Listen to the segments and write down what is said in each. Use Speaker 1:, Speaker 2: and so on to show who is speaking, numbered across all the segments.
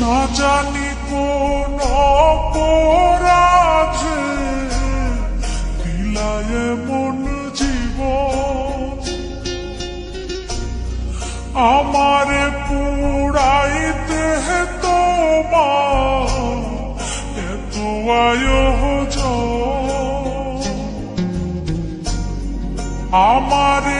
Speaker 1: না জানি কোন অপরাধে দিলায় মন জীবন। আমারে পুরাইতে তোমার এত আয়োজন আমারে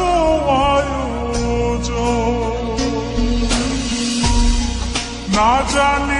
Speaker 1: এত আয়োজন না জানি কোন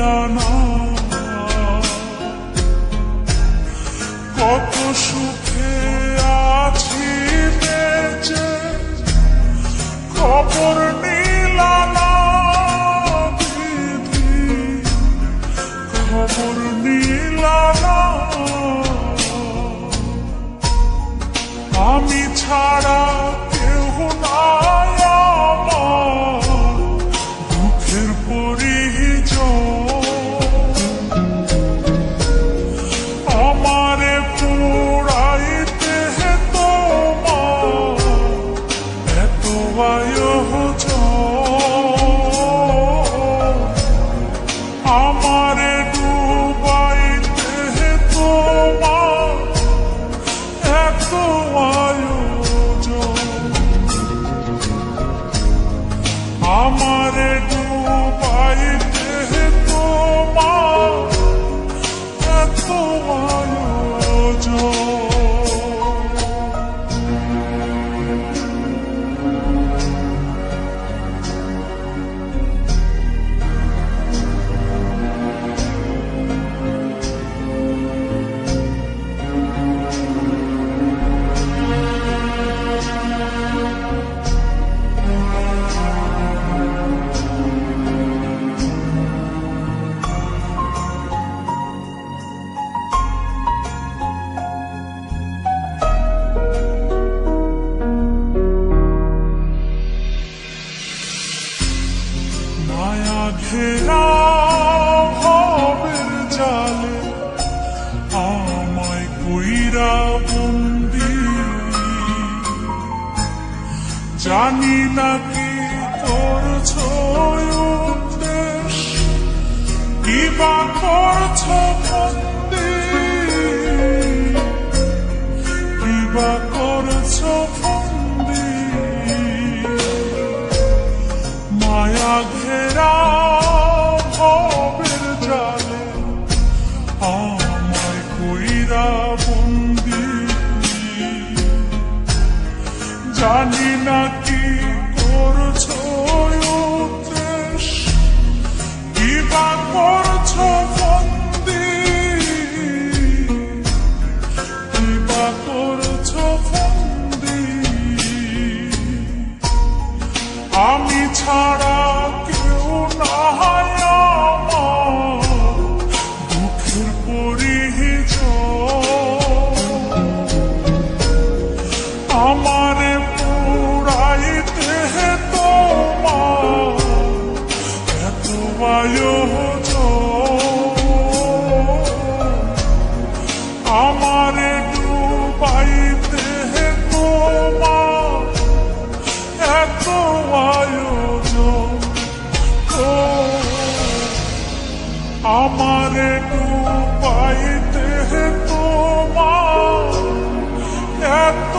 Speaker 1: না কত খবর বন্দি। জানি না কি করছ কি বা করছ জানি না কি করছ কি বা করছ বন্দি? কি বা করছ আমি ছাড়া কেউ না আমারে তারে ডুবাইতে হে তোমার এত আয়োজন। আমার ডুবাইতে তোমার এত